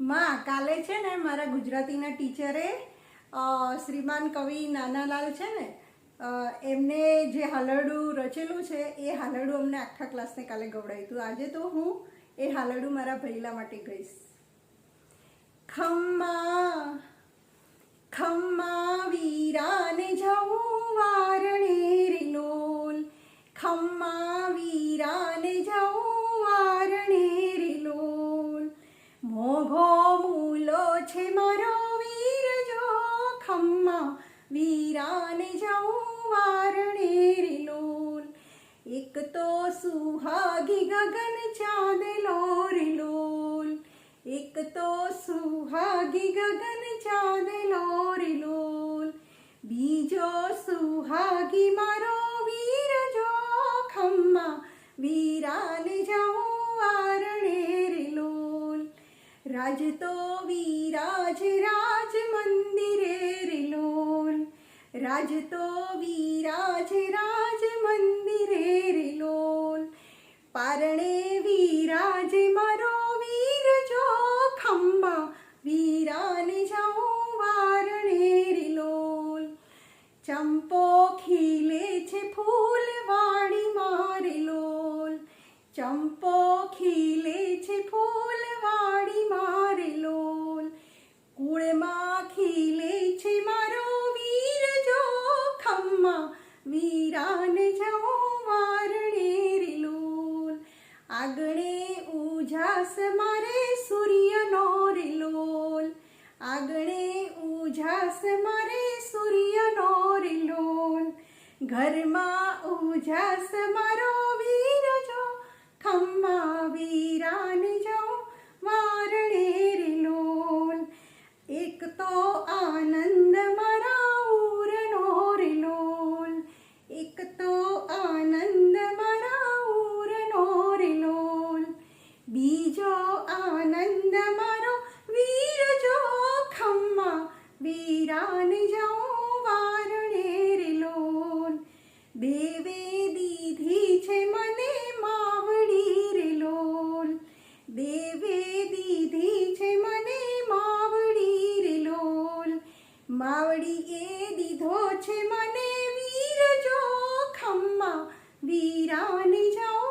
માં, કાલે છે ને મારા ગુજરાતીના ટીચરે શ્રીમાન કવિ નાનાલાલ છે ને એમને જે હાલરડું રચેલું છે, એ હાલરડું અમને આખા ક્લાસને કાલે ગવડાવ્યું હતું. આજે તો હું એ હાલરડું મારા ભૈલા માટે ગઈશ. ખમ્મા ખમ્મા વીરાને વીરાને જાઉં વારણે લોલ એક તો સુહાગી ગગન ચાંદ લોરી લોલ. એક તો સુહાગી ગગન ચાંદ લોરી લોલ. બીજો સુહાગી મારો વીર જો ખમ્મા વીરાને જાઉં વારણેરી લોલ રાજ તો વીરાજ રાજ મંદિરે રાજ તો વિરાજ, રાજ મંદિરે રીલોલ પારણે વિરાજ, મારો વીર જો ખંભા. વીરાને જાઉં વારણે રીલોલ ચંપો ખીલે છે ફૂલવાડી મારે લોલ. ચંપો ખીલે છે ફૂલવાડી મારે લોલ. કુળમાં ખીલે આગણે ઉજાસ મારે સૂર્યનો રિલોલ. આગણે ઉજાસ મારે સૂર્યનો રિલોલ. ઘરમાં ઉજાસ મારો આનંદ મારો વીર જો ખમ્મા વીરાને જાઉં વારણે લોન દેવે દીધી છે મને માવડી રેલોલ. દેવે દીધી છે મને માવડી રેલોલ. માવડી એ દીધો છે મને વીર જો ખમ્મા વીરાને જાઓ